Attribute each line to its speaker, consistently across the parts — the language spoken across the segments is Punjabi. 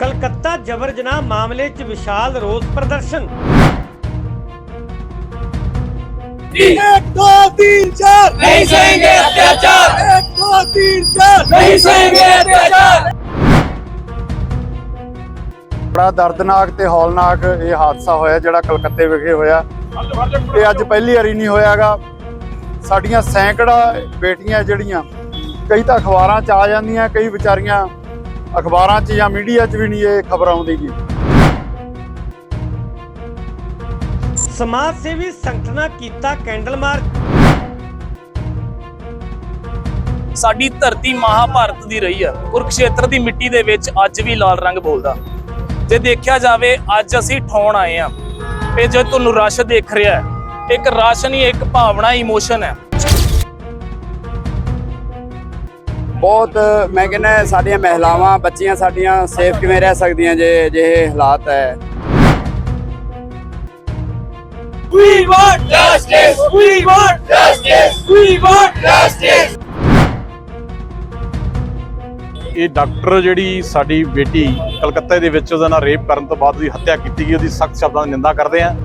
Speaker 1: ਕਲਕੱਤਾ ਜਬਰ ਜਨਾਹ ਮਾਮਲੇ 'ਚ ਵਿਸ਼ਾਲ ਰੋਸ ਪ੍ਰਦਰਸ਼ਨ
Speaker 2: एक दो तीन चार
Speaker 3: नहीं सहेंगे अत्याचार
Speaker 2: एक दो तीन चार
Speaker 3: नहीं सहेंगे अत्याचार
Speaker 4: ਬੜਾ ਦਰਦਨਾਕ ਤੇ ਹੌਲਨਾਕ ਇਹ ਹਾਦਸਾ ਹੋਇਆ ਜਿਹੜਾ ਕਲਕੱਤੇ ਵਿਖੇ ਹੋਇਆ ਇਹ ਅੱਜ ਪਹਿਲੀ ਵਾਰੀ ਨਹੀਂ ਹੋਇਆਗਾ ਸਾਡੀਆਂ ਸੈਂਕੜਾ ਬੇਟੀਆਂ ਜਿਹੜੀਆਂ ਕਈ ਤਾਂ ਅਖਬਾਰਾਂ 'ਚ ਆ ਜਾਂਦੀਆਂ ਕਈ ਵਿਚਾਰੀਆਂ ਅਖਬਾਰਾਂ 'ਚ ਜਾਂ ਮੀਡੀਆ 'ਚ ਵੀ ਨਹੀਂ ਇਹ ਖਬਰ ਆਉਂਦੀ ਗੀ
Speaker 1: ਸਮਾਜ ਸੇਵੀ ਸੰਗਠਨਾਂ ਕੀਤਾ ਕੈਂਡਲ ਮਾਰਚ।
Speaker 3: ਸਾਡੀ ਧਰਤੀ ਮਹਾਭਾਰਤ ਦੀ ਰਹੀ ਆ। ਕੁਰਕਸ਼ੇਤਰ ਦੀ ਮਿੱਟੀ ਦੇ ਵਿੱਚ ਅੱਜ ਵੀ ਲਾਲ ਰੰਗ ਬੋਲਦਾ। ਜੇ ਦੇਖਿਆ ਜਾਵੇ ਅੱਜ ਅਸੀਂ ਠਾਉਣ ਆਏ ਆ। ਇਹ ਜੇ ਤੁਹਾਨੂੰ ਰਸ਼ ਦੇਖ ਰਿਹਾ ਹੈ ਇੱਕ ਰਸ਼ ਨਹੀਂ ਇੱਕ ਭਾਵਨਾ ਇਮੋਸ਼ਨ ਹੈ।
Speaker 5: ਬਹੁਤ ਮੈਂ ਕਹਿੰਦਾ ਸਾਡੀਆਂ ਮਹਿਲਾਵਾਂ ਬੱਚੀਆਂ ਸਾਡੀਆਂ ਸੇਫ ਕਿਵੇਂ ਰਹਿ ਸਕਦੀਆਂ ਜੇ ਜੇ ਇਹ ਹਾਲਾਤ ਹੈ
Speaker 3: We want justice! We want justice! We want justice!
Speaker 6: ਇਹ ਡਾਕਟਰ ਜਿਹੜੀ ਸਾਡੀ ਬੇਟੀ ਕਲਕੱਤੇ ਦੇ ਵਿੱਚ ਉਹਦਾ ਨਾਲ ਰੇਪ ਕਰਨ ਤੋਂ ਬਾਅਦ ਉਹਦੀ ਹੱਤਿਆ ਕੀਤੀ ਗਈ ਉਹਦੀ ਸਖਤ ਸ਼ਬਦਾਂ ਦੀ ਨਿੰਦਾ ਕਰਦੇ ਹਾਂ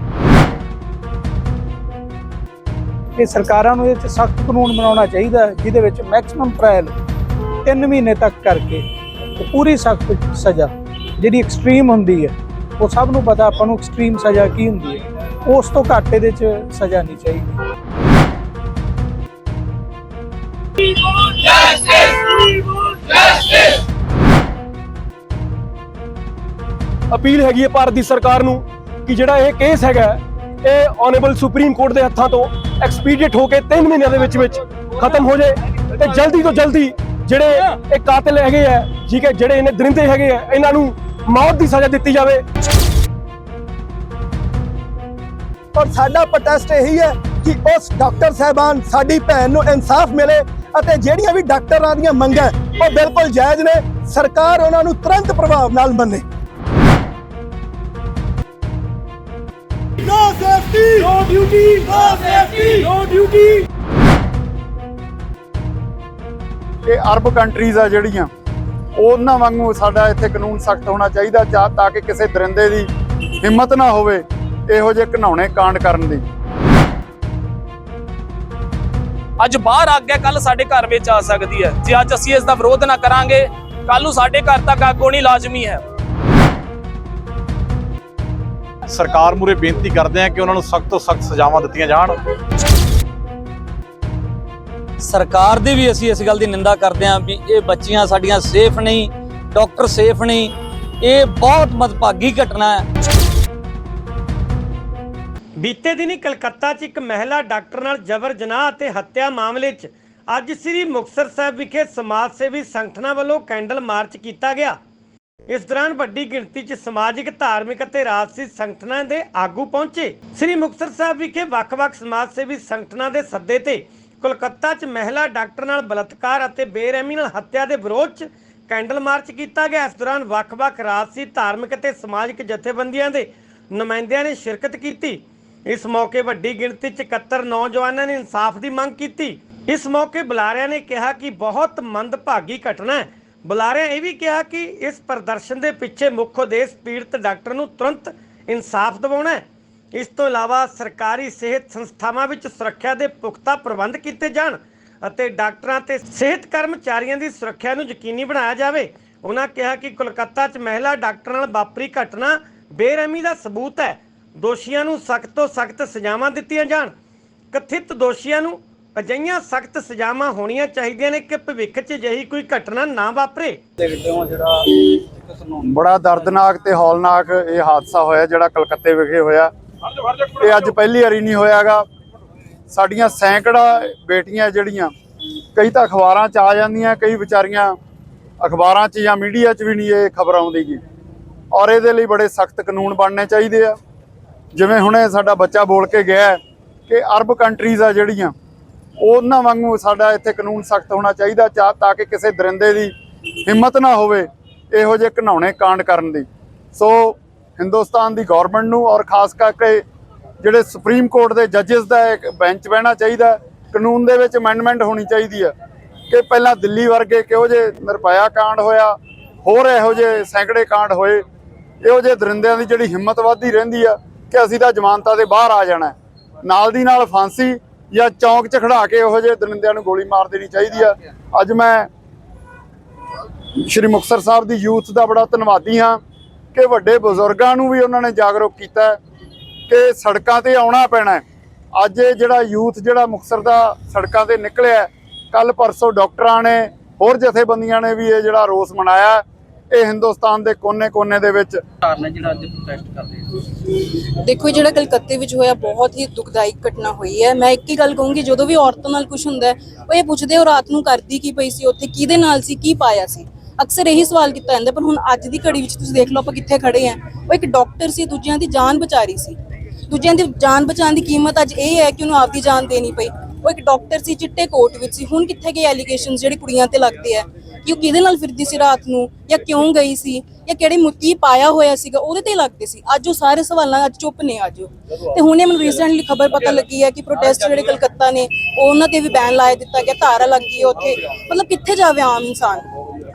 Speaker 7: ਇਹ ਸਰਕਾਰਾਂ ਨੂੰ ਇਹ 'ਚ ਸਖਤ ਕਾਨੂੰਨ ਬਣਾਉਣਾ ਚਾਹੀਦਾ ਜਿਹਦੇ ਵਿੱਚ ਮੈਕਸਿਮਮ ਟ੍ਰਾਇਲ 3 ਮਹੀਨੇ ਤੱਕ ਕਰਕੇ ਪੂਰੀ ਸਖਤ ਸਜ਼ਾ ਜਿਹੜੀ ਐਕਸਟ੍ਰੀਮ ਹੁੰਦੀ ਹੈ, ਉਹ ਸਭ ਨੂੰ ਪਤਾ ਆਪਾਂ ਨੂੰ ਐਕਸਟ੍ਰੀਮ ਸਜ਼ਾ ਕੀ ਹੁੰਦੀ ਹੈ। ਉਸ ਤੋਂ ਘੱਟ ਇਹਦੇ 'ਚ ਸਜ਼ਾ ਨਹੀਂ ਚਾਹੀਦੀ।
Speaker 8: ਅਪੀਲ ਹੈਗੀ ਹੈ ਭਾਰਤ ਦੀ ਸਰਕਾਰ ਨੂੰ ਕਿ ਜਿਹੜਾ ਇਹ ਕੇਸ ਹੈਗਾ ਇਹ ਆਨਰੇਬਲ ਸੁਪਰੀਮ ਕੋਰਟ ਦੇ ਹੱਥਾਂ ਤੋਂ ਐਕਸਪੀਡੀਟ ਹੋ ਕੇ 3 ਮਹੀਨਿਆਂ ਦੇ ਵਿੱਚ ਵਿੱਚ ਖਤਮ ਹੋ ਜਾਏ ਤੇ ਜਲਦੀ ਤੋਂ ਜਲਦੀ ਜਿਹੜੇ ਇਹ ਕਾਤਲ ਹੈਗੇ ਆ ਠੀਕ ਹੈ ਜਿਹੜੇ ਇਹਨੇ ਦਰਿੰਦੇ ਹੈਗੇ ਆ ਇਹਨਾਂ ਨੂੰ ਮੌਤ ਦੀ ਸਜ਼ਾ ਦਿੱਤੀ ਜਾਵੇ।
Speaker 2: ਔਰ ਸਾਡਾ ਪ੍ਰੋਟੈਸਟ ਇਹੀ ਹੈ ਕਿ ਉਸ ਡਾਕਟਰ ਸਾਹਿਬਾਨ ਸਾਡੀ ਭੈਣ ਨੂੰ ਇਨਸਾਫ ਮਿਲੇ ਅਤੇ ਜਿਹੜੀਆਂ ਵੀ ਡਾਕਟਰਾਂ ਦੀਆਂ ਮੰਗਾਂ ਉਹ ਬਿਲਕੁਲ ਜਾਇਜ਼ ਨੇ। ਸਰਕਾਰ ਉਹਨਾਂ ਨੂੰ ਤੁਰੰਤ ਪ੍ਰਭਾਵ ਨਾਲ ਮੰਨੇ no safety no duty no safety no duty
Speaker 4: ਇਹ ਅਰਬ ਕੰਟਰੀਜ਼ ਆ ਜਿਹੜੀਆਂ ਉਹਨਾਂ ਵਾਂਗੂ ਸਾਡਾ ਇੱਥੇ ਕਾਨੂੰਨ ਸਖਤ ਹੋਣਾ ਚਾਹੀਦਾ ਜਾਂ ਤਾਂ ਕਿ ਕਿਸੇ ਦਰਿੰਦੇ ਦੀ ਹਿੰਮਤ ਨਾ ਹੋਵੇ ਇਹੋ ਜਿਹੇ ਘਿਨਾਉਣੇ ਕਾਂਡ ਕਰਨ ਦੀ।
Speaker 3: ਅੱਜ ਬਾਹਰ ਆ ਗਿਆ ਕੱਲ ਸਾਡੇ ਘਰ ਵਿੱਚ ਆ ਸਕਦੀ ਹੈ। ਜੇ ਅੱਜ ਅਸੀਂ ਇਸ ਦਾ ਵਿਰੋਧ ਨਾ ਕਰਾਂਗੇ ਕੱਲ ਨੂੰ ਸਾਡੇ ਘਰ ਤੱਕ ਅੱਗ ਆਉਣੀ ਲਾਜ਼ਮੀ ਹੈ।
Speaker 6: ਸਰਕਾਰ ਮੂਰੇ ਬੇਨਤੀ ਕਰਦੇ ਹਾਂ ਕਿ ਉਹਨਾਂ ਨੂੰ ਸਖਤ ਤੋਂ ਸਖਤ ਸਜ਼ਾਵਾਂ ਦਿੱਤੀਆਂ ਜਾਣ।
Speaker 9: ਸਰਕਾਰ ਦੀ ਵੀ ਅਸੀਂ ਇਸ ਗੱਲ ਦੀ ਨਿੰਦਾ ਕਰਦੇ ਹਾਂ ਵੀ ਇਹ ਬੱਚੀਆਂ ਸਾਡੀਆਂ ਸੇਫ ਨਹੀਂ ਡਾਕਟਰ ਸੇਫ ਨਹੀਂ, ਇਹ ਬਹੁਤ ਮਦਭਾਗੀ ਘਟਨਾ ਹੈ।
Speaker 1: ਬੀਤੇ ਦਿਨੀ ਕਲਕੱਤਾ 'ਚ ਇੱਕ ਮਹਿਲਾ ਡਾਕਟਰ ਨਾਲ ਜਬਰ ਜਨਾਹ ਅਤੇ ਹੱਤਿਆ ਮਾਮਲੇ 'ਚ ਅੱਜ ਸ੍ਰੀ ਮੁਕਤਸਰ ਸਾਹਿਬ ਵਿਖੇ ਸਮਾਜ ਸੇਵੀ ਸੰਗਠਨਾਂ ਵੱਲੋਂ ਕੈਂਡਲ ਮਾਰਚ ਕੀਤਾ ਗਿਆ। ਇਸ ਦੌਰਾਨ ਵੱਡੀ ਗਿਣਤੀ 'ਚ ਸਮਾਜਿਕ, ਧਾਰਮਿਕ ਅਤੇ ਰਾਜਸੀ ਸੰਗਠਨਾਂ ਦੇ ਆਗੂ ਪਹੁੰਚੇ। ਸ੍ਰੀ ਮੁਕਤਸਰ ਸਾਹਿਬ ਵਿਖੇ ਵੱਖ-ਵੱਖ ਸਮਾਜ ਸੇਵੀ ਸੰਗਠਨਾਂ ਦੇ ਸੱਦੇ ਤੇ ਕੋਲਕਾਤਾ 'ਚ ਮਹਿਲਾ ਡਾਕਟਰ ਨਾਲ ਬਲਾਤਕਾਰ ਅਤੇ ਬੇਰਹਿਮੀ ਨਾਲ ਹੱਤਿਆ ਦੇ ਵਿਰੋਧ 'ਚ ਕੈਂਡਲ ਮਾਰਚ ਕੀਤਾ ਗਿਆ। ਇਸ ਦੌਰਾਨ ਵੱਖ-ਵੱਖ ਰਾਜਸੀ ਧਾਰਮਿਕ ਅਤੇ ਸਮਾਜਿਕ ਜਥੇਬੰਦੀਆਂ ਦੇ ਨੁਮਾਇੰਦਿਆਂ ਨੇ ਸ਼ਿਰਕਤ ਕੀਤੀ। ਇਸ ਮੌਕੇ ਵੱਡੀ ਗਿਣਤੀ 'ਚ 71 ਨੌਜਵਾਨਾਂ ਨੇ ਇਨਸਾਫ ਦੀ ਮੰਗ ਕੀਤੀ। ਇਸ ਮੌਕੇ ਬੁਲਾਰਿਆਂ ਨੇ ਕਿਹਾ ਕਿ ਬਹੁਤ ਮੰਦਭਾਗੀ ਘਟਨਾ ਹੈ। ਬੁਲਾਰਿਆਂ ਇਹ ਵੀ ਕਿਹਾ ਕਿ ਇਸ ਪ੍ਰਦਰਸ਼ਨ ਦੇ ਪਿੱਛੇ ਮੁੱਖ ਉਦੇਸ਼ ਪੀੜਤ ਡਾਕਟਰ ਨੂੰ ਤੁਰੰਤ ਇਨਸਾਫ ਦਿਵਾਉਣਾ ਹੈ। ਇਸ ਤੋਂ ਇਲਾਵਾ ਸਰਕਾਰੀ ਸਿਹਤ ਸੰਸਥਾਵਾਂ ਵਿੱਚ ਸੁਰੱਖਿਆ ਦੇ ਪੁਖਤਾ ਪ੍ਰਬੰਧ ਕੀਤੇ ਜਾਣ ਅਤੇ ਡਾਕਟਰਾਂ ਤੇ ਸਿਹਤ ਕਰਮਚਾਰੀਆਂ ਦੀ ਸੁਰੱਖਿਆ ਨੂੰ ਯਕੀਨੀ ਬਣਾਇਆ ਜਾਵੇ। ਉਹਨਾਂ ਕਿਹਾ ਕਿ ਕੋਲਕਾਤਾ 'ਚ ਮਹਿਲਾ ਡਾਕਟਰ ਨਾਲ ਵਾਪਰੀ ਘਟਨਾ ਬੇਰਹਿਮੀ ਦਾ ਸਬੂਤ ਹੈ। ਦੋਸ਼ੀਆਂ ਨੂੰ ਸਖਤ ਤੋਂ ਸਖਤ ਸਜ਼ਾਵਾਂ ਦਿੱਤੀਆਂ ਜਾਣ। ਕਥਿਤ ਦੋਸ਼ੀਆਂ ਨੂੰ ਅਜਿਹੀਆਂ ਸਖਤ ਸਜ਼ਾਵਾਂ ਹੋਣੀਆਂ ਚਾਹੀਦੀਆਂ ਨੇ ਕਿ ਭਵਿੱਖ 'ਚ ਅਜਿਹੀ ਕੋਈ ਘਟਨਾ ਨਾ ਵਾਪਰੇ।
Speaker 4: ਬੜਾ ਦਰਦਨਾਕ ਤੇ ਹੌਲਨਾਕ ਇਹ ਹਾਦਸਾ ਹੋਇਆ ਜਿਹੜਾ ਕਲਕੱਤੇ ਵਿਖੇ ਹੋਇਆ। ਇਹ ਅੱਜ ਪਹਿਲੀ ਵਾਰੀ ਨਹੀਂ ਹੋਇਆਗਾ। ਸਾਡੀਆਂ ਸੈਂਕੜਾ ਬੇਟੀਆਂ ਜਿਹੜੀਆਂ, ਕਈ ਤਾਂ ਅਖਬਾਰਾਂ 'ਚ ਆ ਜਾਂਦੀਆਂ, ਕਈ ਵਿਚਾਰੀਆਂ ਅਖਬਾਰਾਂ 'ਚ ਜਾਂ ਮੀਡੀਆ 'ਚ ਵੀ ਨਹੀਂ ਇਹ ਖਬਰ ਆਉਂਦੀ ਗੀ ਔਰ ਇਹਦੇ ਲਈ ਬੜੇ ਸਖਤ ਕਾਨੂੰਨ ਬਣਨੇ ਚਾਹੀਦੇ ਆ। ਜਿਵੇਂ ਹੁਣੇ ਸਾਡਾ ਬੱਚਾ ਬੋਲ ਕੇ ਗਿਆ ਕਿ ਅਰਬ ਕੰਟਰੀਜ਼ ਆ ਜਿਹੜੀਆਂ, ਉਹਨਾਂ ਵਾਂਗੂ ਸਾਡਾ ਇੱਥੇ ਕਾਨੂੰਨ ਸਖਤ ਹੋਣਾ ਚਾਹੀਦਾ ਚਾਹ ਤਾਂ ਕਿ ਕਿਸੇ ਦਰਿੰਦੇ ਦੀ ਹਿੰਮਤ ਨਾ ਹੋਵੇ, ਇਹੋ ਜਿਹੇ ਘਿਨਾਉਣੇ ਕਾਂਡ ਕਰਨ ਦੀ। ਸੋ ਹਿੰਦੁਸਤਾਨ ਦੀ ਗਵਰਨਮੈਂਟ ਨੂੰ ਔਰ ਖਾਸ ਕਰਕੇ ਜਿਹੜੇ ਸੁਪਰੀਮ ਕੋਰਟ ਦੇ ਜੱਜਸ ਦਾ ਇੱਕ ਬੈਂਚ ਬਹਿਣਾ ਚਾਹੀਦਾ ਕਾਨੂੰਨ ਦੇ ਵਿੱਚ ਅਮੈਂਡਮੈਂਟ ਹੋਣੀ ਚਾਹੀਦੀ ਹੈ ਕਿ ਪਹਿਲਾਂ ਦਿੱਲੀ ਵਰਗੇ ਕਿਹੋ ਜਿਹੇ ਨਿਰਪਾਇਆ ਕਾਂਡ ਹੋਇਆ, ਹੋਰ ਇਹੋ ਜਿਹੇ ਸੈਂਕੜੇ ਕਾਂਡ ਹੋਏ, ਇਹੋ ਜਿਹੇ ਦਰਿੰਦਿਆਂ ਦੀ ਜਿਹੜੀ ਹਿੰਮਤ ਵੱਧਦੀ ਰਹਿੰਦੀ ਆ ਕਿ ਅਸੀਂ ਤਾਂ ਜ਼ਮਾਨਤਾਂ ਦੇ ਬਾਹਰ ਆ ਜਾਣਾ ਨਾਲ ਦੀ ਨਾਲ ਫਾਂਸੀ ਜਾਂ ਚੌਂਕ 'ਚ ਖੜਾ ਕੇ ਇਹੋ ਜਿਹੇ ਦਰਿੰਦਿਆਂ ਨੂੰ ਗੋਲੀ ਮਾਰ ਦੇਣੀ ਚਾਹੀਦੀ ਆ। ਅੱਜ ਮੈਂ ਸ਼੍ਰੀ ਮੁਕਤਸਰ ਸਾਹਿਬ ਦੀ ਯੂਥ ਦਾ ਬੜਾ ਧੰਨਵਾਦੀ ਹਾਂ। ਕਿ ਵੱਡੇ ਬਜ਼ੁਰਗਾਂ ਨੂੰ ਵੀ ਉਹਨਾਂ ਨੇ ਜਾਗਰੂਕ ਕੀਤਾ ਕਿ ਸੜਕਾਂ ਤੇ ਆਉਣਾ ਪੈਣਾ। ਅੱਜ ਇਹ ਜਿਹੜਾ ਯੂਥ ਜਿਹੜਾ ਮੁਕਤਸਰ ਦਾ ਸੜਕਾਂ ਤੇ ਨਿਕਲਿਆ ਕੱਲ ਪਰਸੋਂ ਡਾਕਟਰਾਂ ਨੇ ਹੋਰ ਜਥੇਬੰਦੀਆਂ ਨੇ ਵੀ ਇਹ ਜਿਹੜਾ ਰੋਸ ਮਨਾਇਆ। ਇਹ ਹਿੰਦੁਸਤਾਨ ਦੇ ਕੋਨੇ-ਕੋਨੇ ਦੇ ਵਿੱਚ
Speaker 10: ਦੇਖੋ ਇਹ ਜਿਹੜਾ ਕਲਕੱਤੇ ਵਿੱਚ ਹੋਇਆ ਬਹੁਤ ਹੀ ਦੁਖਦਾਇਕ ਘਟਨਾ ਹੋਈ ਹੈ ਮੈਂ ਇੱਕ ਹੀ ਗੱਲ ਕਹੂੰਗੀ ਜਦੋਂ ਵੀ ਔਰਤਾਂ ਨਾਲ ਕੁਝ ਹੁੰਦਾ ਹੈ ਉਹ ਇਹ ਪੁੱਛਦੇ ਹੋ ਰਾਤ ਨੂੰ ਕਰਦੀ ਕੀ ਪਈ ਸੀ ਉੱਥੇ ਕਿਹਦੇ ਨਾਲ ਸੀ ਕੀ ਪਾਇਆ ਸੀ ਅਕਸਰ ਇਹੀ ਸਵਾਲ ਕੀਤਾ ਜਾਂਦਾ, ਪਰ ਹੁਣ ਅੱਜ ਦੀ ਘੜੀ ਵਿੱਚ ਤੁਸੀਂ ਦੇਖ ਲਓ ਆਪਾਂ ਕਿੱਥੇ ਖੜੇ ਆਂ ਉਹ ਇੱਕ ਡਾਕਟਰ ਸੀ, ਦੂਜਿਆਂ ਦੀ ਜਾਨ ਬਚਾ ਰਹੀ ਸੀ। ਦੂਜਿਆਂ ਦੀ ਜਾਨ ਬਚਾਉਣ ਦੀ ਕੀਮਤ ਅੱਜ ਇਹ ਹੈ ਕਿ ਉਹਨੂੰ ਆਪਦੀ ਜਾਨ ਦੇਣੀ ਪਈ। ਉਹ ਇੱਕ ਡਾਕਟਰ ਸੀ, ਚਿੱਟੇ ਕੋਟ ਵਿੱਚ ਸੀ। ਹੁਣ ਕਿੱਥੇ ਗਏ ਐਲੀਗੇਸ਼ਨਸ ਜਿਹੜੇ ਕੁੜੀਆਂ ਤੇ ਲੱਗਦੇ ਆ? ਕਿ ਉਹ ਕਿਹਦੇ ਨਾਲ ਫਿਰਦੀ ਸੀ ਰਾਤ ਨੂੰ? ਜਾਂ ਕਿਉਂ ਗਈ ਸੀ? ਜਾਂ ਕਿਹੜੇ ਮੁੱਕੀ ਪਾਇਆ ਹੋਇਆ ਸੀਗਾ? ਉਹਦੇ ਤੇ ਲੱਗਦੇ ਸੀ। ਅੱਜ ਉਹ ਸਾਰੇ ਸਵਾਲਾਂ ਅੱਜ ਚੁੱਪ ਨੇ ਅੱਜ। ਉਹ। ਤੇ ਹੁਣੇ ਮੈਨੂੰ ਰੀਸੈਂਟਲੀ ਖਬਰ ਪਤਾ ਲੱਗੀ ਹੈ ਕਿ ਪ੍ਰੋਟੈਸਟ ਜਿਹੜੇ ਕਲਕੱਤਾ ਨੇ ਉਹਨਾਂ ਤੇ ਵੀ ਬੈਨ ਲਾਇਆ, ਦਿੱਤਾ ਗਿਆ, ਧਾਰਾ ਲੱਗ ਗਈ ਹੈ ਉੱਥੇ। ਮਤਲਬ ਕਿੱਥੇ ਜਾਵੇ ਆਮ ਇਨਸਾਨ?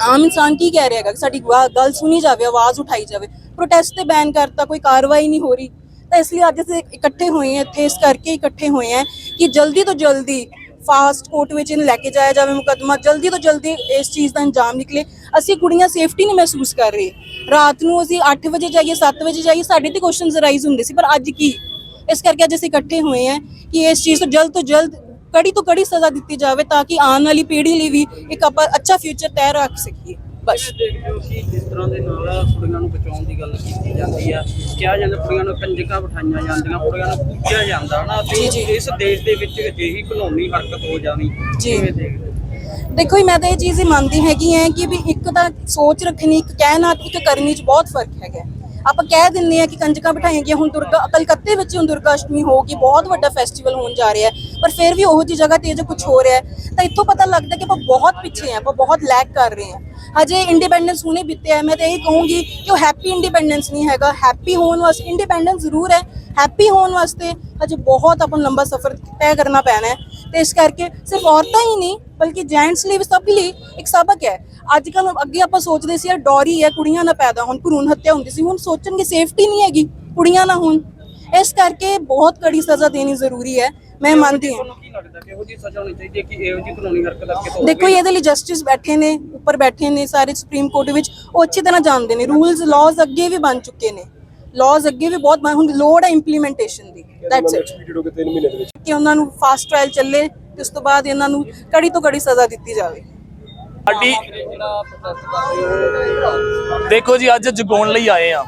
Speaker 10: ਆਮ ਇਨਸਾਨ ਕੀ ਕਹਿ ਰਿਹਾ ਕਿ ਸਾਡੀ ਗੱਲ ਸੁਣੀ ਜਾਵੇ, ਆਵਾਜ਼ ਉਠਾਈ ਜਾਵੇ ਪ੍ਰੋਟੈਸਟ ਤੇ ਬੈਨ ਕਰਤਾ, ਕੋਈ ਕਾਰਵਾਈ ਨਹੀਂ ਹੋ ਰਹੀ। ਤਾਂ ਇਸ ਲਈ ਅੱਜ ਅਸੀਂ ਇਕੱਠੇ ਹੋਏ ਹਾਂ ਇੱਥੇ, ਇਸ ਕਰਕੇ ਇਕੱਠੇ ਹੋਏ ਹਾਂ ਕਿ ਜਲਦੀ ਤੋਂ ਜਲਦੀ ਫਾਸਟ ਕੋਰਟ ਵਿੱਚ ਇਹਨੂੰ ਲੈ ਕੇ ਜਾਇਆ ਜਾਵੇ ਮੁਕੱਦਮਾ, ਜਲਦੀ ਤੋਂ ਜਲਦੀ ਇਸ ਚੀਜ਼ ਦਾ ਅੰਜਾਮ ਨਿਕਲੇ। ਅਸੀਂ ਕੁੜੀਆਂ ਸੇਫਟੀ ਨਹੀਂ ਮਹਿਸੂਸ ਕਰ ਰਹੇ। ਰਾਤ ਨੂੰ ਅਸੀਂ 8 ਵਜੇ ਜਾਈਏ 7 ਵਜੇ ਜਾਈਏ, ਸਾਡੇ ਤੇ ਕੁਐਸਚਨਸ ਰਾਈਜ਼ ਹੁੰਦੇ ਸੀ, ਪਰ ਅੱਜ ਕੀ? ਇਸ ਕਰਕੇ ਅੱਜ ਅਸੀਂ ਇਕੱਠੇ ਹੋਏ ਹਾਂ ਕਿ ਇਸ ਚੀਜ਼ ਤੋਂ ਜਲਦ ਤੋਂ ਜਲਦ ਕੜੀ ਤੋਂ ਕੜੀ ਸਜ਼ਾ ਦਿੱਤੀ ਜਾਵੇ ਤਾਂ ਕਿ ਆਉਣ ਵਾਲੀ ਪੀੜ੍ਹੀ ਲਈ ਵੀ ਇੱਕ ਆਪਾਂ ਅੱਛਾ ਫਿਊਚਰ ਤੈਅ ਰੱਖ ਸਕੀਏ ਬਸ
Speaker 11: ਦੇਖਦੇ ਹੋ ਕਿ ਜਿਸ ਤਰ੍ਹਾਂ ਦੇ ਨਾਲ ਕੁੜੀਆਂ ਨੂੰ ਬਚਾਉਣ ਦੀ ਗੱਲ ਕੀਤੀ ਜਾਂਦੀ ਆ ਕਿਹਾ ਜਾਂਦਾ ਕੁੜੀਆਂ ਨੂੰ ਕੰਜਕਾਂ ਬਿਠਾਈਆਂ ਜਾਂਦੀਆਂ ਕੁੜੀਆਂ ਨੂੰ ਪੂਜਿਆ ਜਾਂਦਾ ਨਾ
Speaker 10: ਜੀ,
Speaker 11: ਤੇ
Speaker 10: ਜੀ।
Speaker 11: ਇਸ ਦੇਸ਼ ਦੇ ਵਿੱਚ ਅਜਿਹੀ ਕਾਨੂੰਨੀ ਹਰਕਤ ਹੋ ਜਾਣੀ
Speaker 10: ਜੀ।
Speaker 11: ਕਿਵੇਂ ਦੇਖਦੇ?
Speaker 10: ਦੇਖੋ ਮੈਂ ਤਾਂ ਇਹ ਚੀਜ਼ ਹੀ ਮੰਨਦੀ ਹੈਗੀ ਹੈ ਕਿ ਵੀ ਇੱਕ ਤਾਂ ਸੋਚ ਰੱਖਣੀ ਇੱਕ ਕਹਿਣਾ ਇੱਕ ਕਰਨੀ 'ਚ ਬਹੁਤ ਫ਼ਰਕ ਹੈਗਾ ਆਪਾਂ ਕਹਿ ਦਿੰਦੇ ਆ ਕਿ ਕੰਜਕਾਂ ਬਿਠਾਈਆਂ ਗਈਆਂ, ਹੁਣ ਦੁਰਗਾ, ਕਲਕੱਤੇ ਵਿੱਚ ਹੁਣ ਦੁਰਗਾ ਅਸ਼ਟਮੀ ਹੋਊਗੀ ਬਹੁਤ ਵੱਡਾ ਫੈਸਟੀਵਲ ਹੋਣ ਜਾ ਰਿਹਾ ਪਰ ਫਿਰ ਵੀ ਉਹੋ ਜੀ ਜਗ੍ਹਾ ਤੇ ਜੇ ਕੁਝ ਹੋ ਰਿਹਾ ਤਾਂ ਇੱਥੋਂ ਪਤਾ ਲੱਗਦਾ ਕਿ ਆਪਾਂ ਬਹੁਤ ਪਿੱਛੇ ਆ ਆਪਾਂ ਬਹੁਤ ਲੈਕ ਕਰ ਰਹੇ ਹਾਂ। ਹਜੇ ਇੰਡੀਪੈਂਡੈਂਸ ਹੁਣੇ ਬੀਤਿਆ ਹੈ, ਮੈਂ ਤਾਂ ਇਹ ਕਹੂੰਗੀ ਕਿ ਉਹ ਹੈਪੀ ਇੰਡੀਪੈਂਡੈਂਸ ਨਹੀਂ ਹੈਗਾ ਹੈਪੀ ਹੋਣ ਵਾਸਤੇ ਇੰਡੀਪੈਂਡੈਂਸ ਜ਼ਰੂਰ ਹੈ ਹੈਪੀ ਹੋਣ ਵਾਸਤੇ ਹਜੇ ਬਹੁਤ ਆਪਾਂ ਨੂੰ ਲੰਬਾ ਸਫ਼ਰ ਤੈਅ ਕਰਨਾ ਪੈਣਾ ਹੈ। ਤੇ ਇਸ ਕਰਕੇ ਸਿਰਫ ਔਰਤਾਂ ਹੀ ਨਹੀਂ ਬਲਕਿ ਜੈਂਟਸ ਲਈ ਵੀ ਸਭ ਲਈ ਇੱਕ ਸਬਕ ਹੈ। ਅੱਜ ਕੱਲ ਅੱਗੇ ਆਪਾਂ ਸੋਚਦੇ ਸੀ ਯਾਰ ਡੌਰੀ ਹੈ ਕੁੜੀਆਂ ਨਾ ਪੈਦਾ ਹੋਣ ਭਰੂਣ ਹੱਤਿਆ ਹੁੰਦੀ ਸੀ ਹੁਣ ਸੋਚਣਗੇ ਸੇਫਟੀ ਨਹੀਂ ਹੈਗੀ ਕੁੜੀਆਂ ਨਾ ਹੋਣ। ਇਸ ਕਰਕੇ ਬਹੁਤ ਕੜੀ ਸਜ਼ਾ ਦੇਣੀ ਜ਼ਰੂਰੀ ਹੈ ਮੈਂ ਮੰਨਦੀ ਹਾਂ। ਦੇਖੋ ਇਹਦੇ ਲਈ ਜਸਟਿਸ ਬੈਠੇ ਨੇ ਉੱਪਰ ਬੈਠੇ ਨੇ ਸਾਰੇ ਸੁਪਰੀਮ ਕੋਰਟ ਵਿੱਚ ਉਹ ਅੱਛੀ ਤਰ੍ਹਾਂ ਜਾਣਦੇ ਨੇ ਰੂਲਸ ਲਾਜ਼ ਅੱਗੇ ਵੀ ਬਣ ਚੁੱਕੇ ਨੇ। ਲਾਜ਼ ਅੱਗੇ ਵੀ ਬਹੁਤ ਬਣ- ਹੁਣ ਲੋੜ ਹੈ ਇੰਪਲੀਮੈਂਟੇਸ਼ਨ ਦੀ। ਦੈਟਸ ਇਟ ਕਿ ਉਹਨਾਂ ਨੂੰ ਫਾਸਟ ਟ੍ਰਾਇਲ ਚੱਲੇ ਤੇ ਉਸ ਤੋਂ ਬਾਅਦ ਇਹਨਾਂ ਨੂੰ ਕੜੀ ਤੋਂ ਕੜੀ ਸਜ਼ਾ ਦਿੱਤੀ ਜਾਵੇ।
Speaker 3: ਸਾਡੀ ਦੇਖੋ ਜੀ ਅੱਜ ਜਗਾਉਣ ਲਈ ਆਏ ਆ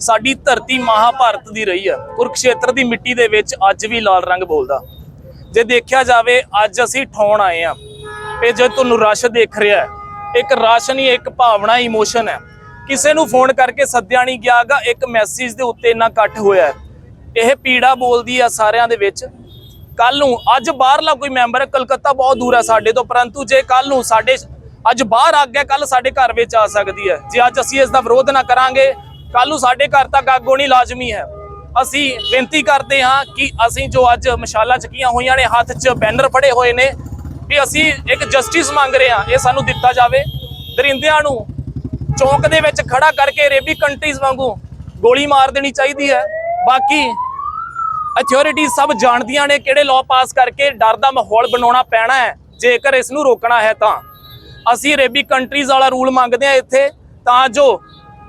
Speaker 3: ਸਾਡੀ ਧਰਤੀ ਮਹਾਭਾਰਤ ਦੀ ਰਹੀ ਆ ਕੁਰਕਸ਼ੇਤਰ ਦੀ ਮਿੱਟੀ ਦੇ ਵਿੱਚ ਅੱਜ ਵੀ ਲਾਲ ਰੰਗ ਬੋਲਦਾ। ਜੇ ਦੇਖਿਆ ਜਾਵੇ ਅੱਜ ਅਸੀਂ ਠਾਉਣ ਆਏ ਆ ਇਹ ਜੇ ਤੁਹਾਨੂੰ ਰਸ਼ ਦੇਖ ਰਿਹਾ ਹੈ ਇੱਕ ਰਸ਼ ਨਹੀਂ ਇੱਕ ਭਾਵਨਾ ਇਮੋਸ਼ਨ ਹੈ। ਕਿਸੇ ਨੂੰ ਫੋਨ ਕਰਕੇ ਸੱਦਿਆ ਨਹੀਂ ਗਿਆਗਾ ਇੱਕ ਮੈਸੇਜ ਦੇ ਉੱਤੇ ਇੰਨਾ ਇਕੱਠ ਹੋਇਆ ਇਹ ਪੀੜਾ ਬੋਲਦੀ ਆ ਸਾਰਿਆਂ ਦੇ ਵਿੱਚ। ਕੱਲ ਨੂੰ, ਅੱਜ ਬਾਹਰਲਾ ਕੋਈ ਮੈਂਬਰ ਕਲਕੱਤਾ ਬਹੁਤ ਦੂਰ ਹੈ ਸਾਡੇ ਤੋਂ। ਪਰੰਤੂ ਜੇ ਕੱਲ ਨੂੰ ਸਾਡੇ ਅੱਜ ਬਾਹਰ ਆ ਗਿਆ ਕੱਲ ਸਾਡੇ ਘਰ ਵਿੱਚ ਆ ਸਕਦੀ ਹੈ। ਜੇ ਅੱਜ ਅਸੀਂ ਇਸ ਦਾ ਵਿਰੋਧ ਨਾ ਕਰਾਂਗੇ ਕੱਲ ਨੂੰ ਸਾਡੇ ਘਰ ਤੱਕ ਅੱਗ ਹੋਣੀ ਲਾਜ਼ਮੀ ਹੈ। ਅਸੀਂ ਬੇਨਤੀ ਕਰਦੇ ਹਾਂ ਕਿ ਅਸੀਂ ਜੋ ਅੱਜ ਮਸ਼ਾਲਾ ਚੱਕੀਆਂ ਹੋਈਆਂ ਨੇ, ਹੱਥ 'ਚ ਬੈਨਰ ਫੜੇ ਹੋਏ ਨੇ, ਵੀ ਅਸੀਂ ਇੱਕ ਜਸਟਿਸ ਮੰਗ ਰਹੇ ਹਾਂ। ਇਹ ਸਾਨੂੰ ਦਿੱਤਾ ਜਾਵੇ। ਦਰਿੰਦਿਆਂ ਨੂੰ ਚੌਂਕ ਦੇ ਵਿੱਚ ਖੜਾ ਕਰਕੇ ਰੇਬੀ ਕੰਟਰੀਜ਼ ਵਾਂਗੂ ਗੋਲੀ ਮਾਰ ਦੇਣੀ ਚਾਹੀਦੀ ਹੈ। ਬਾਕੀ ਅਥਾਰਟੀ ਸਭ ਜਾਣਦੀਆਂ ਨੇ ਕਿਹੜੇ ਲਾਅ ਪਾਸ ਕਰਕੇ ਡਰ ਦਾ ਮਾਹੌਲ ਬਣਾਉਣਾ ਪੈਣਾ ਹੈ। ਜੇਕਰ ਇਸ ਨੂੰ ਰੋਕਣਾ ਹੈ ਤਾਂ ਅਸੀਂ ਅਰੇਬੀ ਕੰਟਰੀਜ਼ ਵਾਲਾ ਰੂਲ ਮੰਗਦੇ ਹਾਂ ਇੱਥੇ। ਤਾਂ ਜੋ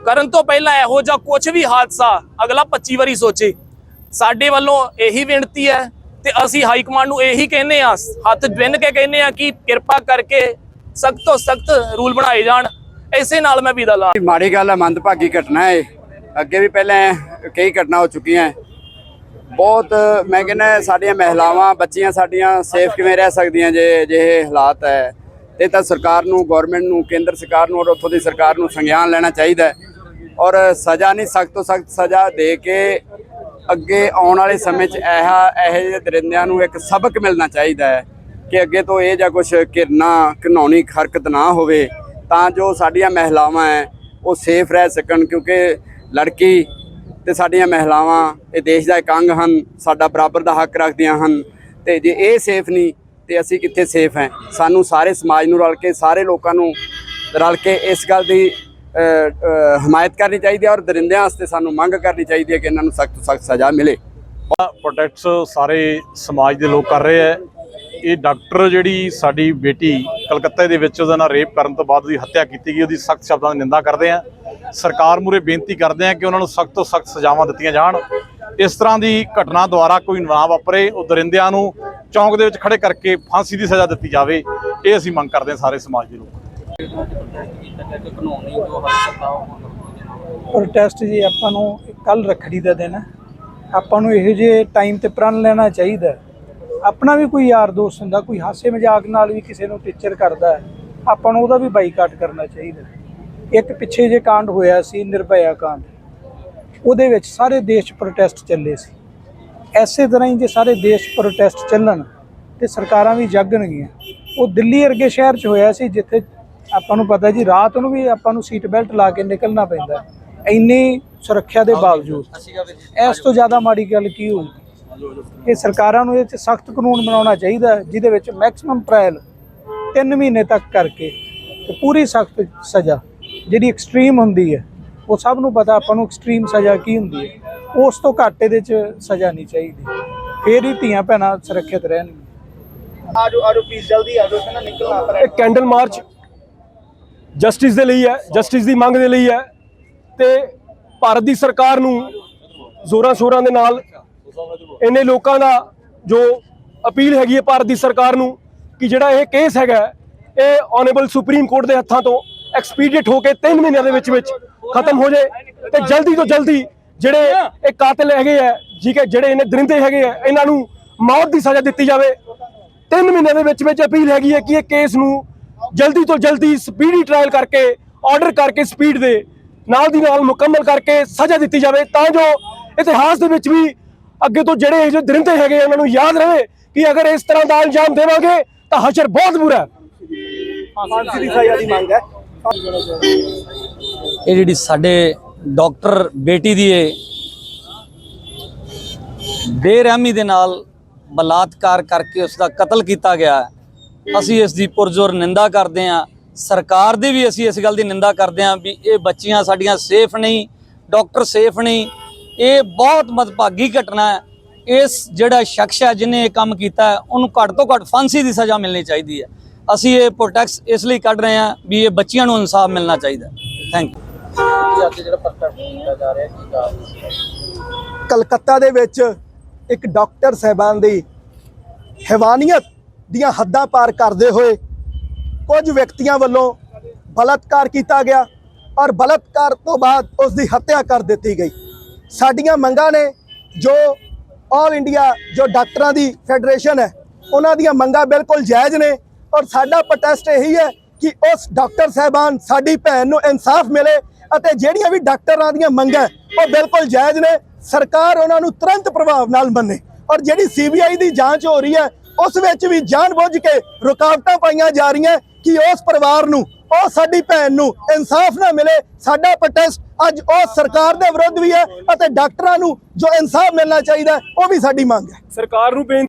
Speaker 3: ਕਰਨ ਤੋਂ ਪਹਿਲਾਂ ਇਹੋ ਜਿਹਾ ਕੁਝ ਵੀ ਹਾਦਸਾ ਅਗਲਾ 25 ਵਾਰੀ ਸੋਚੇ। ਸਾਡੇ ਵੱਲੋਂ ਇਹੀ ਬੇਨਤੀ ਹੈ ਤੇ ਅਸੀਂ ਹਾਈ ਕਮਾਂਡ ਨੂੰ ਇਹੀ ਕਹਿੰਦੇ ਆ ਹੱਥ ਬੰਨ ਕੇ ਕਹਿੰਦੇ ਆ ਕਿ ਕਿਰਪਾ ਕਰਕੇ ਸਖਤ ਤੋਂ ਸਖਤ ਰੂਲ ਬਣਾਏ ਜਾਣ। ਇਸੇ ਨਾਲ ਮੈਂ ਵਿਦਾ ਲਾਂ
Speaker 5: ਮਾੜੀ ਗੱਲ ਹੈ ਮੰਦਭਾਗੀ ਘਟਨਾ ਹੈ ਅੱਗੇ ਵੀ ਪਹਿਲਾਂ ਕਈ ਘਟਨਾ ਹੋ ਚੁੱਕੀਆਂ ਬਹੁਤ, ਮੈਂ ਕਹਿੰਦਾ ਸਾਡੀਆਂ ਮਹਿਲਾਵਾਂ, ਬੱਚੀਆਂ ਸਾਡੀਆਂ ਸੇਫ ਕਿਵੇਂ ਰਹਿ ਸਕਦੀਆਂ ਜੇ ਜੇ ਹਾਲਾਤ ਹੈ। ਤੇ ਤਾਂ ਸਰਕਾਰ ਨੂੰ ਗਵਰਨਮੈਂਟ ਨੂੰ, ਕੇਂਦਰ ਸਰਕਾਰ ਨੂੰ ਔਰ ਉੱਥੋਂ ਦੀ ਸਰਕਾਰ ਨੂੰ ਸੰਗਿਆਨ ਲੈਣਾ ਚਾਹੀਦਾ ਹੈ। ਔਰ ਸਜ਼ਾ ਨਹੀਂ, ਸਖਤ ਤੋਂ ਸਖਤ ਸਜ਼ਾ ਦੇ ਕੇ ਅੱਗੇ ਆਉਣ ਵਾਲੇ ਸਮੇਂ 'ਚ ਇਹ ਇਹੋ ਜਿਹੇ ਦਰਿੰਦਿਆਂ ਨੂੰ ਇੱਕ ਸਬਕ ਮਿਲਣਾ ਚਾਹੀਦਾ ਹੈ ਕਿ ਅੱਗੇ ਤੋਂ ਇਹ ਜਾਂ ਕੁਝ ਘਿਰਨਾ ਘਿਨੌਣੀ ਹਰਕਤ ਨਾ ਹੋਵੇ। ਤਾਂ ਜੋ ਸਾਡੀਆਂ ਮਹਿਲਾਵਾਂ ਹੈ ਉਹ ਸੇਫ ਰਹਿ ਸਕਣ ਕਿਉਂਕਿ ਲੜਕੀ ਤੇ ਸਾਡੀਆਂ ਮਹਿਲਾਵਾਂ ਇਹ ਦੇਸ਼ ਦਾ ਇੱਕ ਅੰਗ ਹਨ, ਸਾਡਾ ਬਰਾਬਰ ਦਾ ਹੱਕ ਰੱਖਦੀਆਂ ਹਨ ਤੇ ਜੇ ਇਹ ਸੇਫ ਨਹੀਂ ਤੇ ਅਸੀਂ ਕਿੱਥੇ ਸੇਫ ਹੈ ਸਾਨੂੰ ਸਾਰੇ ਸਮਾਜ ਨੂੰ ਰਲ ਕੇ, ਸਾਰੇ ਲੋਕਾਂ ਨੂੰ ਰਲ ਕੇ ਇਸ ਗੱਲ ਦੀ ਹਮਾਇਤ ਕਰਨੀ ਚਾਹੀਦੀ ਹੈ ਔਰ ਦਰਿੰਦਿਆਂ ਵਾਸਤੇ ਸਾਨੂੰ ਮੰਗ ਕਰਨੀ ਚਾਹੀਦੀ ਹੈ ਕਿ ਇਹਨਾਂ ਨੂੰ ਸਖਤ ਸਖਤ ਸਜ਼ਾ ਮਿਲੇ।
Speaker 6: ਪ੍ਰੋਟੈਕਟਸ ਸਾਰੇ ਸਮਾਜ ਦੇ ਲੋਕ ਕਰ ਰਹੇ ਹੈ। ਇਹ ਡਾਕਟਰ ਜਿਹੜੀ ਸਾਡੀ ਬੇਟੀ ਕਲਕੱਤੇ ਦੇ ਵਿੱਚ ਉਹਦਾ ਨਾਲ ਰੇਪ ਕਰਨ ਤੋਂ ਬਾਅਦ ਉਹਦੀ ਹੱਤਿਆ ਕੀਤੀ ਗਈ, ਉਹਦੀ ਸਖਤ ਸ਼ਬਦਾਂ ਦੀ ਨਿੰਦਾ ਕਰਦੇ ਆ। ਸਰਕਾਰ ਮੂਰੇ ਬੇਨਤੀ ਕਰਦੇ ਆ ਕਿ ਉਹਨਾਂ ਨੂੰ ਸਖਤ ਤੋਂ ਸਖਤ ਸਜ਼ਾਵਾਂ ਦਿੱਤੀਆਂ ਜਾਣ। ਇਸ ਤਰ੍ਹਾਂ ਦੀ ਘਟਨਾ ਦੁਆਰਾ ਕੋਈ ਨਾ ਵਾਪਰੇ, ਉਹ ਦਰਿੰਦਿਆਂ ਨੂੰ ਚੌਂਕ ਦੇ ਵਿੱਚ ਖੜੇ ਕਰਕੇ ਫਾਂਸੀ ਦੀ ਸਜ਼ਾ ਦਿੱਤੀ ਜਾਵੇ, ਇਹ ਅਸੀਂ ਮੰਗ ਕਰਦੇ ਹਾਂ ਸਾਰੇ ਸਮਾਜ ਦੇ ਲੋਕ
Speaker 7: ਪ੍ਰੋਟੈਸਟ ਜੀ ਆਪਾਂ ਨੂੰ ਕੱਲ ਰੱਖੜੀ ਦਾ ਦਿਨ ਹੈ। ਆਪਾਂ ਨੂੰ ਇਹੋ ਜਿਹੇ ਟਾਈਮ ਤੇ ਪ੍ਰਣ ਲੈਣਾ ਚਾਹੀਦਾ ਆਪਣਾ ਵੀ ਕੋਈ ਯਾਰ ਦੋਸਤ ਹੁੰਦਾ ਕੋਈ ਹਾਸੇ ਮਜ਼ਾਕ ਨਾਲ ਵੀ ਕਿਸੇ ਨੂੰ ਟੀਚਰ ਕਰਦਾ ਹੈ ਆਪਾਂ ਨੂੰ ਉਹਦਾ ਵੀ ਬਾਈਕਾਟ ਕਰਨਾ ਚਾਹੀਦਾ। ਇੱਕ ਪਿੱਛੇ ਜੇ ਕਾਂਡ ਹੋਇਆ ਸੀ ਨਿਰਭਇਆ ਕਾਂਡ ਉਹਦੇ ਵਿੱਚ ਸਾਰੇ ਦੇਸ਼ ਪ੍ਰੋਟੈਸਟ ਚੱਲੇ ਸੀ ਐਸੇ ਤਰ੍ਹਾਂ ਹੀ ਜੇ ਸਾਰੇ ਦੇਸ਼ ਪ੍ਰੋਟੈਸਟ ਚੱਲਣ ਤੇ ਸਰਕਾਰਾਂ ਵੀ ਜਾਗਣਗੀਆਂ ਉਹ ਦਿੱਲੀ ਵਰਗੇ ਸ਼ਹਿਰ 'ਚ ਹੋਇਆ ਸੀ ਜਿੱਥੇ ਆਪਾਂ ਨੂੰ ਪਤਾ ਜੀ ਰਾਤ ਨੂੰ ਵੀ ਆਪਾਂ ਨੂੰ ਸੀਟ ਬੈਲਟ ਲਾ ਕੇ ਨਿਕਲਣਾ ਪੈਂਦਾ। ਇੰਨੀ ਸੁਰੱਖਿਆ ਦੇ ਬਾਵਜੂਦ ਇਸ ਤੋਂ ਜ਼ਿਆਦਾ ਮਾੜੀ ਗੱਲ ਕੀ ਹੋਊਗੀ ਇਹ ਸਰਕਾਰਾਂ ਨੂੰ ਇਹ 'ਚ ਸਖਤ ਕਾਨੂੰਨ ਬਣਾਉਣਾ ਚਾਹੀਦਾ ਜਿਹਦੇ ਵਿੱਚ ਮੈਕਸਿਮਮ ਟ੍ਰਾਇਲ 3 ਮਹੀਨੇ ਤੱਕ ਕਰਕੇ ਤੇ ਪੂਰੀ ਸਖਤ ਸਜ਼ਾ ਜਿਹੜੀ ਐਕਸਟ੍ਰੀਮ ਹੁੰਦੀ ਹੈ ਉਹ ਸਭ ਨੂੰ ਪਤਾ ਆਪਾਂ ਨੂੰ ਐਕਸਟ੍ਰੀਮ ਸਜ਼ਾ ਕੀ ਹੁੰਦੀ ਹੈ। ਉਸ ਤੋਂ ਘੱਟ ਇਹਦੇ 'ਚ ਸਜ਼ਾ ਨਹੀਂ ਚਾਹੀਦੀ। ਫੇਰ ਹੀ ਧੀਆਂ ਭੈਣਾਂ ਸੁਰੱਖਿਅਤ ਰਹਿਣਗੀਆਂ।
Speaker 2: ਆਜੋ ਆਜੋ ਪਲੀਜ਼ ਜਲਦੀ ਆਜੋ ਨਾ ਨਿਕਲਣਾ ਪਰ
Speaker 8: ਇਹ ਕੈਂਡਲ ਮਾਰਚ ਜਸਟਿਸ ਦੇ ਲਈ ਹੈ ਜਸਟਿਸ ਦੀ ਮੰਗ ਦੇ ਲਈ ਹੈ ਤੇ ਭਾਰਤ ਦੀ ਸਰਕਾਰ ਨੂੰ ਜ਼ੋਰਾਂ ਸ਼ੋਰਾਂ ਦੇ ਨਾਲ ਇਹਨੇ ਲੋਕਾਂ ਦਾ ਜੋ ਅਪੀਲ ਹੈਗੀ ਹੈ ਭਾਰਤ ਦੀ ਸਰਕਾਰ ਨੂੰ ਕਿ ਜਿਹੜਾ ਇਹ ਕੇਸ ਹੈਗਾ ਇਹ ਆਨਰੇਬਲ ਸੁਪਰੀਮ ਕੋਰਟ ਦੇ ਹੱਥਾਂ ਤੋਂ ਐਕਸਪੀਡੀਟ ਹੋ ਕੇ 3 ਮਹੀਨਿਆਂ ਦੇ ਵਿੱਚ ਵਿੱਚ ਖਤਮ ਹੋ ਜਾਏ ਤੇ ਜਲਦੀ ਤੋਂ ਜਲਦੀ ਜਿਹੜੇ ਇਹ ਕਾਤਲ ਹੈਗੇ ਆ ਠੀਕ ਹੈ, ਜਿਹੜੇ ਇਹਨੇ ਦਰਿੰਦੇ ਹੈਗੇ ਆ ਇਹਨਾਂ ਨੂੰ ਮੌਤ ਦੀ ਸਜ਼ਾ ਦਿੱਤੀ ਜਾਵੇ। ਤਿੰਨ ਮਹੀਨਿਆਂ ਦੇ ਵਿੱਚ ਵਿੱਚ ਅਪੀਲ ਹੈਗੀ ਹੈ ਕਿ ਇਹ ਕੇਸ ਨੂੰ ਜਲਦੀ ਤੋਂ ਜਲਦੀ ਸਪੀਡੀ ਟ੍ਰਾਇਲ ਕਰਕੇ ਆਰਡਰ ਕਰਕੇ ਸਪੀਡ ਦੇ ਨਾਲ ਦੀ ਨਾਲ ਮੁਕੰਮਲ ਕਰਕੇ ਸਜ਼ਾ ਦਿੱਤੀ ਜਾਵੇ ਤਾਂ ਜੋ ਇਤਿਹਾਸ ਦੇ ਵਿੱਚ ਵੀ ਅੱਗੇ ਤੋਂ ਜਿਹੜੇ ਇਹ ਜੋ ਦਰਿੰਦੇ ਹੈਗੇ ਆ, ਉਹਨਾਂ ਨੂੰ ਯਾਦ ਰਹੇ ਕਿ ਅਗਰ ਇਸ ਤਰ੍ਹਾਂ ਦਾ ਇਲਜ਼ਾਮ ਦੇਵਾਂਗੇ ਤਾਂ ਹਸ਼ਰ ਬਹੁਤ ਬੁਰਾ ਹੈ।
Speaker 2: ਫਾਂਸੀ ਦੀ ਸਜ਼ਾ ਦੀ ਮੰਗ ਹੈ।
Speaker 9: ਇਹ ਜਿਹੜੀ ਸਾਡੇ ਡਾਕਟਰ ਬੇਟੀ ਦੀ ਇਹ ਬੇਰਹਿਮੀ ਦੇ ਨਾਲ ਬਲਾਤਕਾਰ ਕਰਕੇ ਉਸ ਦਾ ਕਤਲ ਕੀਤਾ ਗਿਆ ਹੈ। ਅਸੀਂ ਇਸ ਦੀ ਪੁਰਜ਼ੋਰ ਨਿੰਦਾ ਕਰਦੇ ਹਾਂ। ਸਰਕਾਰ ਦੀ ਵੀ ਅਸੀਂ ਇਸ ਗੱਲ ਦੀ ਨਿੰਦਾ ਕਰਦੇ ਹਾਂ ਵੀ ਇਹ ਬੱਚੀਆਂ ਸਾਡੀਆਂ ਸੇਫ ਨਹੀਂ ਡਾਕਟਰ ਸੇਫ ਨਹੀਂ ਇਹ ਬਹੁਤ ਮਦਭਾਗੀ ਘਟਨਾ ਹੈ। ਇਸ ਜਿਹੜਾ ਸ਼ਖਸ ਹੈ ਜਿਹਨੇ ਇਹ ਕੰਮ ਕੀਤਾ ਹੈ ਉਹਨੂੰ ਘੱਟ ਤੋਂ ਘੱਟ ਫਾਂਸੀ ਦੀ ਸਜ਼ਾ ਮਿਲਣੀ ਚਾਹੀਦੀ ਹੈ। ਅਸੀਂ ਇਹ ਪ੍ਰੋਟੈਕਟ ਇਸ ਲਈ ਕੱਢ ਰਹੇ ਹਾਂ ਵੀ ਇਹ ਬੱਚੀਆਂ ਨੂੰ ਇਨਸਾਫ ਮਿਲਣਾ ਚਾਹੀਦਾ ਥੈਂਕ ਯੂ
Speaker 11: ਅੱਜ ਜਿਹੜਾ ਪਰਚਾ ਕੀਤਾ ਜਾ ਰਿਹਾ ਕੀ ਕਾਰਨ
Speaker 2: ਕਲਕੱਤਾ ਦੇ ਵਿੱਚ ਇੱਕ ਡਾਕਟਰ ਸਹਿਬਾਨ ਦੀ ਹੈਵਾਨੀਅਤ ਦੀਆਂ ਹੱਦਾਂ ਪਾਰ ਕਰਦੇ ਹੋਏ ਕੁਝ ਵਿਅਕਤੀਆਂ ਵੱਲੋਂ ਬਲਾਤਕਾਰ ਕੀਤਾ ਗਿਆ ਔਰ ਬਲਾਤਕਾਰ ਤੋਂ ਬਾਅਦ ਉਸ ਦੀ ਹੱਤਿਆ ਕਰ ਦਿੱਤੀ ਗਈ। ਸਾਡੀਆਂ ਮੰਗਾਂ ਨੇ ਜੋ ਆਲ ਇੰਡੀਆ ਜੋ ਡਾਕਟਰਾਂ ਦੀ ਫੈਡਰੇਸ਼ਨ ਹੈ, ਉਹਨਾਂ ਦੀਆਂ ਮੰਗਾਂ ਬਿਲਕੁਲ ਜਾਇਜ਼ ਨੇ ਔਰ ਸਾਡਾ ਪ੍ਰੋਟੈਸਟ ਇਹੀ ਹੈ ਕਿ ਉਸ ਡਾਕਟਰ ਸਾਹਿਬਾਨ, ਸਾਡੀ ਭੈਣ ਨੂੰ ਇਨਸਾਫ ਮਿਲੇ ਅਤੇ ਜਿਹੜੀਆਂ ਵੀ ਡਾਕਟਰਾਂ ਦੀਆਂ ਮੰਗਾਂ ਉਹ ਬਿਲਕੁਲ ਜਾਇਜ਼ ਨੇ। ਸਰਕਾਰ ਉਹਨਾਂ ਨੂੰ ਤੁਰੰਤ ਪ੍ਰਭਾਵ ਨਾਲ ਮੰਨੇ ਔਰ ਜਿਹੜੀ ਸੀਬੀਆਈ ਦੀ ਜਾਂਚ ਹੋ ਰਹੀ ਹੈ, ਉਸ ਵਿੱਚ ਵੀ ਜਾਣਬੁੱਝ ਕੇ ਰੁਕਾਵਟਾਂ ਪਾਈਆਂ ਜਾ ਰਹੀਆਂ ਕਿ ਉਸ ਪਰਿਵਾਰ ਨੂੰ, ਉਹ ਸਾਡੀ ਭੈਣ ਨੂੰ ਇਨਸਾਫ ਨਾ ਮਿਲੇ। ਸਾਡਾ ਪ੍ਰੋਟੈਸਟ ਅੱਜ ਉਹ ਸਰਕਾਰ ਦੇ ਵਿਰੁੱਧ ਵੀ ਹੈ ਅਤੇ ਡਾਕਟਰਾਂ ਨੂੰ ਜੋ ਇਨਸਾਫ ਮਿਲਣਾ ਚਾਹੀਦਾ ਉਹ ਵੀ ਸਾਡੀ ਮੰਗ ਹੈ।
Speaker 8: ਸਰਕਾਰ ਨੂੰ ਬੇਨਤੀ